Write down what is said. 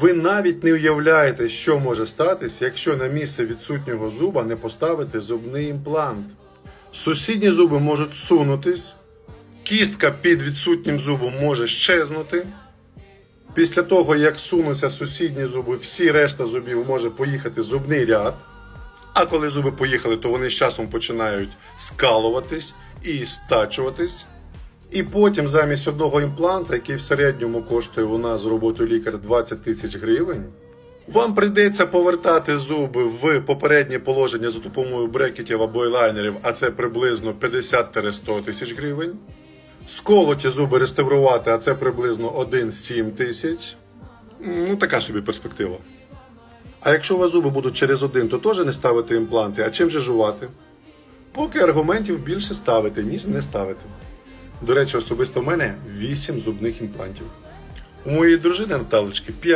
Ви навіть не уявляєте, що може статись, якщо на місце відсутнього зуба не поставити зубний імплант. Сусідні зуби можуть сунутись, кістка під відсутнім зубом може щезнути. Після того, як сунуться сусідні зуби, всі решта зубів може поїхати зубний ряд. А коли зуби поїхали, то вони з часом починають скалуватись і стачуватись. І потім замість одного імпланта, який в середньому коштує у нас з роботою лікаря 20 тисяч гривень, вам прийдеться повертати зуби в попереднє положення за допомогою брекетів або елайнерів, а це приблизно 50-100 тисяч гривень. Сколоті зуби реставрувати, а це приблизно 1-7 тисяч. Ну, така собі перспектива. А якщо у вас зуби будуть через один, то теж не ставити імпланти, а чим же жувати? Поки аргументів більше ставити, ніж не ставити. До речі, особисто в мене 8 зубних імплантів. У моєї дружини Наталочки 5.